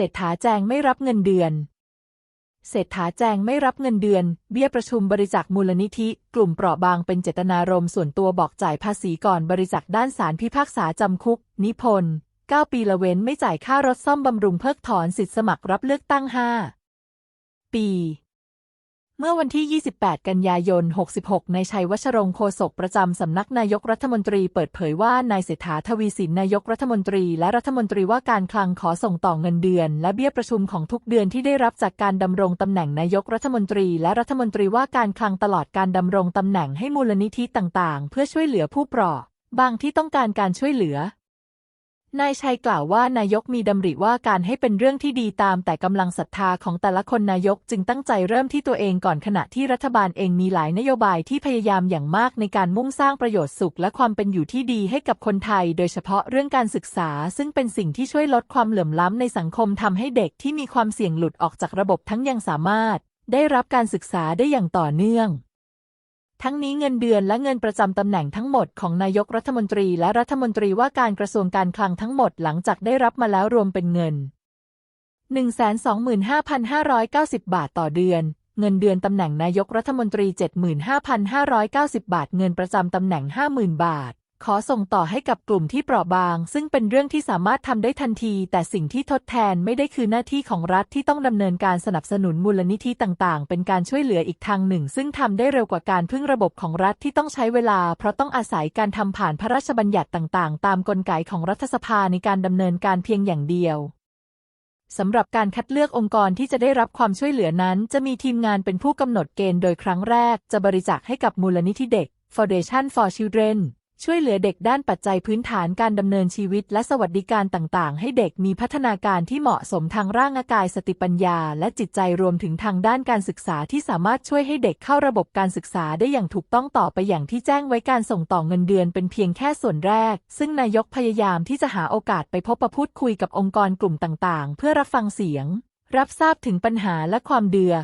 รษฐาแจงไม่รับเงินเดือน เศรษฐาแจงไม่รับเงินเดือน เบี้ยประชุมบริจาคมูลนิธิ กลุ่มเปราะบางเป็นเจตนารมณ์ส่วนตัวบอกจ่ายภาษีก่อนบริจาคด้านสารพิพากษาจำคุก นิพนธ์9ปีละเว้นไม่จ่ายค่ารถซ่อมบำรุงเพิกถอนสิทธิสมัครรับเลือกตั้ง 5 ปี เมื่อวันที่ 28 กันยายน 66 นายชัยวัชรงค์โฆษกประจำสำนักนายกรัฐมนตรีเปิดเผยว่านายเศรษฐาทวีสินนายกรัฐมนตรี และรัฐมนตรีว่าการคลังขอส่งต่อเงินเดือน และเบี้ยประชุมของทุกเดือนที่ได้รับจากการดำรงตำแหน่งนายกรัฐมนตรี และรัฐมนตรีว่าการคลังตลอดการดำรงตำแหน่งให้มูลนิธิต่างๆ เพื่อช่วยเหลือผู้เปราะบางที่ต้องการการช่วยเหลือ นายชัยกล่าวว่านายกมีดำริว่าการให้เป็นเรื่องที่ดีตามแต่กำลังศรัทธาของแต่ละคนนายกจึงตั้งใจเริ่มที่ตัวเองก่อนขณะที่รัฐบาลเองมีหลายนโยบายที่พยายามอย่างมากในการมุ่งสร้างประโยชน์สุขและความเป็นอยู่ที่ดีให้กับคนไทย โดยเฉพาะเรื่องการศึกษา ซึ่งเป็นสิ่งที่ช่วยลดความเหลื่อมล้ำในสังคมทำให้เด็กที่มีความเสี่ยงหลุดออกจากระบบทั้งยังสามารถ ได้รับการศึกษาได้อย่างต่อเนื่อง ทั้งนี้เงินเดือนและเงินประจำตำแหน่งทั้งหมดของนายกรัฐมนตรีและรัฐมนตรีว่าการกระทรวงการคลังทั้งหมดหลังจากได้รับมาแล้วรวมเป็นเงิน 125,590 บาทต่อเดือน เงินเดือนตำแหน่งนายกรัฐมนตรี 75,590 บาท เงินประจำตำแหน่ง 50,000 บาท ขอส่งต่อให้กับกลุ่มที่เปราะบาง ซึ่งเป็นเรื่องที่สามารถทำได้ทันที แต่สิ่งที่ทดแทนไม่ได้คือหน้าที่ของรัฐที่ต้องดำเนินการสนับสนุนมูลนิธิต่างๆ เป็นการช่วยเหลืออีกทางหนึ่ง ซึ่งทำได้เร็วกว่าการพึ่งระบบของรัฐที่ต้องใช้เวลา เพราะต้องอาศัยการทำผ่านพระราชบัญญัติต่างๆ ตามกลไกของรัฐสภาในการดำเนินการเพียงอย่างเดียวสำหรับการคัดเลือกองค์กรที่จะได้รับความช่วยเหลือนั้น จะมีทีมงานเป็นผู้กำหนดเกณฑ์โดยครั้งแรก จะบริจาคให้กับมูลนิธิเด็ก Foundation for Children ช่วยเหลือเด็กด้านปัจจัยพื้นฐานการดำเนินชีวิตและสวัสดิการต่างๆ ให้เด็กมีพัฒนาการที่เหมาะสมทางร่างกายสติปัญญา และจิตใจรวมถึงทางด้านการศึกษาที่สามารถช่วยให้เด็กเข้าระบบการศึกษาได้อย่างถูกต้องต่อไปอย่างที่แจ้งไว้การส่งต่อเงินเดือนเป็นเพียงแค่ส่วนแรก ซึ่งนายกพยายามที่จะหาโอกาสไปพบประพูดคุยกับองค์กรกลุ่มต่างๆ เพื่อรับฟังเสียง รับทราบถึงปัญหาและความเดือ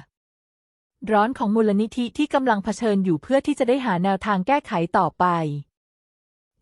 ร้อนของมูลนิธิที่กำลังเผชิญอยู่เพื่อที่จะได้หาแนวทางแก้ไขต่อไป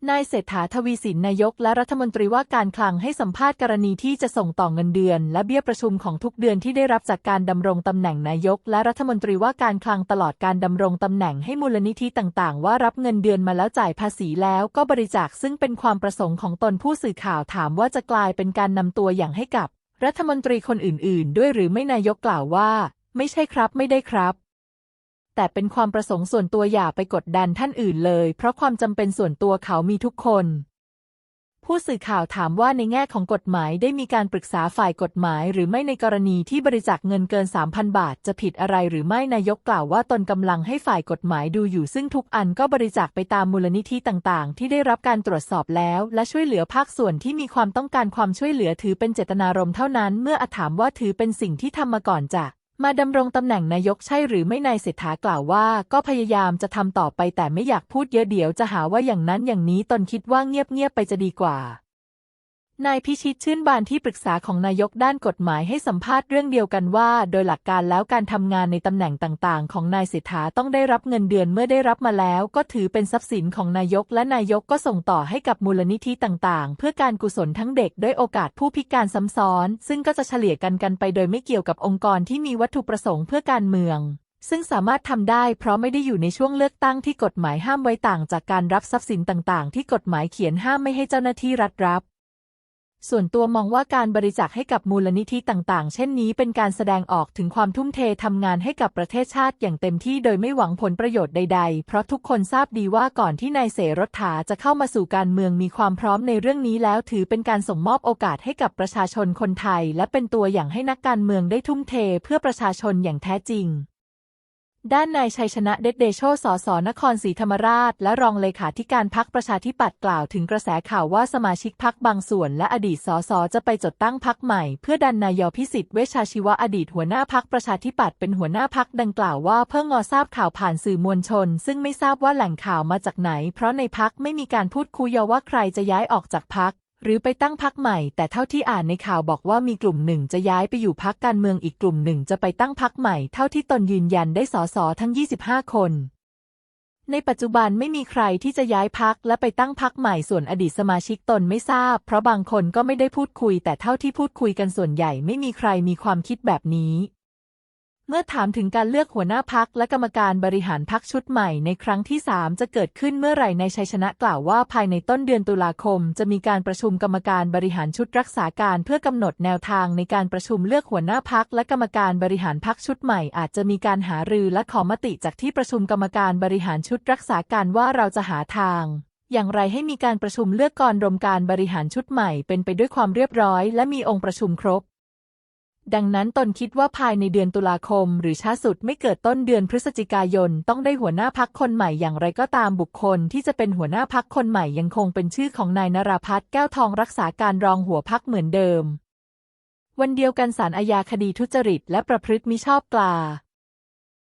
นายเศรษฐาทวีสินนายกและรัฐมนตรีว่าการคลังให้สัมภาษณ์กรณีที่จะส่งต่อเงินเดือน และเบี้ยประชุมของทุกเดือนที่ได้รับจากการดำรงตำแหน่งนายก และรัฐมนตรีว่าการคลังตลอดการดำรงตำแหน่งให้มูลนิธิต่างๆ ว่ารับเงินเดือนมาแล้วจ่ายภาษีแล้วก็บริจาคซึ่งเป็นความประสงค์ของตนผู้สื่อข่าวถามว่าจะกลายเป็นการนำตัวอย่างให้กับ รัฐมนตรีคนอื่น ๆ ด้วยหรือไม่นายกกล่าวว่า ไม่ใช่ครับ ไม่ได้ครับ แต่เป็นความประสงค์ส่วนตัวอย่าไปกดดันท่านอื่นเลย เพราะความจำเป็นส่วนตัวเขามีทุกคน ผู้สื่อข่าวถามว่าในแง่ของกฎหมายได้มีการปรึกษาฝ่ายกฎหมาย หรือไม่ในกรณีที่บริจาคเงินเกิน 3,000 บาท จะผิดอะไรหรือไม่นายกกล่าวว่าตนกำลังให้ฝ่ายกฎหมายดูอยู่ ซึ่งทุกอันก็บริจาคไปตามมูลนิธิต่างๆ ที่ได้รับการตรวจสอบแล้ว และช่วยเหลือภาคส่วนที่มีความต้องการความช่วยเหลือถือเป็นเจตนารมณ์เท่านั้น เมื่ออถามว่าถือเป็นสิ่งที่ทำมาก่อนจะ มาดำรงตำแหน่งนายกใช่หรือไม่นายเศรษฐากล่าวว่า ก็พยายามจะทำต่อไปแต่ไม่อยากพูดเยอะเดี๋ยวจะหาว่าอย่างนั้นอย่างนี้ตนคิดว่าเงียบๆไปจะดีกว่า นายพิชิตชื่นบานที่ปรึกษาของนายกด้านกฎหมายให้สัมภาษณ์เรื่องเดียวกันว่า โดยหลักการแล้วการทำงานในตำแหน่งต่างๆ ของนายเศรษฐาต้องได้รับเงินเดือนเมื่อได้รับมาแล้ว ก็ถือเป็นทรัพย์สินของนายกและนายกก็ส่งต่อให้กับมูลนิธิต่างๆ เพื่อการกุศลทั้งเด็กด้วยโอกาสผู้พิการซ้ำซ้อน ซึ่งก็จะเฉลี่ยกันกันไปโดยไม่เกี่ยวกับองค์กรที่มีวัตถุประสงค์เพื่อการเมืองซึ่งสามารถทำได้เพราะไม่ได้อยู่ในช่วงเลือกตั้งที่กฎหมายห้ามไว้ต่างจากการรับทรัพย์สินต่างๆ ที่กฎหมายเขียนห้ามไม่ให้เจ้าหน้าที่รัฐรับ ส่วนตัวมองว่าการบริจาคให้กับมูลนิธิต่างๆ เช่นนี้เป็นการแสดงออกถึงความทุ่มเททำงานให้กับประเทศชาติอย่างเต็มที่โดยไม่หวังผลประโยชน์ใดๆ เพราะทุกคนทราบดีว่าก่อนที่นายเสรถาจะเข้ามาสู่การเมืองมีความพร้อมในเรื่องนี้แล้วถือเป็นการส่งมอบโอกาสให้กับประชาชนคนไทย และเป็นตัวอย่างให้นักการเมืองได้ทุ่มเทเพื่อประชาชนอย่างแท้จริง ด้านนายชัยชนะเดชเดโชสสนครศรีธรรมราช และรองเลขาธิการพักประชาธิปัตย์กล่าวถึงกระแสข่าวว่าสมาชิกพักบางส่วนและอดีตสสจะไปจดตั้งพักใหม่ เพื่อดันนายอภิสิทธิ์เวชชาชีวะอดีตหัวหน้าพักประชาธิปัตย์เป็นหัวหน้าพักดังกล่าวว่าเพิ่งงอทราบข่าวผ่านสื่อมวลชน ซึ่งไม่ทราบว่าแหล่งข่าวมาจากไหน เพราะในพักไม่มีการพูดคุยว่าใครจะย้ายออกจากพัก หรือไปตั้งพักใหม่ แต่เท่าที่อ่านในข่าวบอกว่ามีกลุ่มหนึ่งจะย้ายไปอยู่พักการเมืองอีกกลุ่มหนึ่งจะไปตั้งพักใหม่ เท่าที่ตนยืนยันได้สสทั้ง 25 คน ในปัจจุบันไม่มีใครที่จะย้ายพักและไปตั้งพักใหม่ส่วนอดีตสมาชิกตนไม่ทราบ เพราะบางคนก็ไม่ได้พูดคุย แต่เท่าที่พูดคุยกันส่วนใหญ่ไม่มีใครมีความคิดแบบนี้ เมื่อถามถึงการเลือกหัวหน้าพักและกรรมการบริหารพักชุดใหม่ในครั้งที่ 3 จะเกิดขึ้นเมื่อไหร่ในชัยชนะกล่าวว่าภายในต้นเดือนตุลาคม จะมีการประชุมกรรมการบริหารชุดรักษาการเพื่อกำหนดแนวทางในการประชุมเลือกหัวหน้าพักและกรรมการบริหารพักชุดใหม่อาจจะมีการหารือและขอมติจากที่ประชุมกรรมการบริหารชุดรักษาการว่าเราจะหาทางอย่างไรให้มีการประชุมเลือกกรรมการบริหารชุดใหม่เป็นไปด้วยความเรียบร้อย และมีองค์ประชุมครบ ดังนั้นตนคิดว่าภายในเดือนตุลาคม หรือช้าสุดไม่เกิดต้นเดือนพฤศจิกายน ต้องได้หัวหน้าพักคนใหม่อย่างไรก็ตามบุคคล ที่จะเป็นหัวหน้าพักคนใหม่ยังคงเป็นชื่อของนายนราพัฒน์แก้วทองรักษาการรองหัวพักเหมือนเดิม วันเดียวกันศาลอาญาคดีทุจริต และประพฤติมิชอบกลา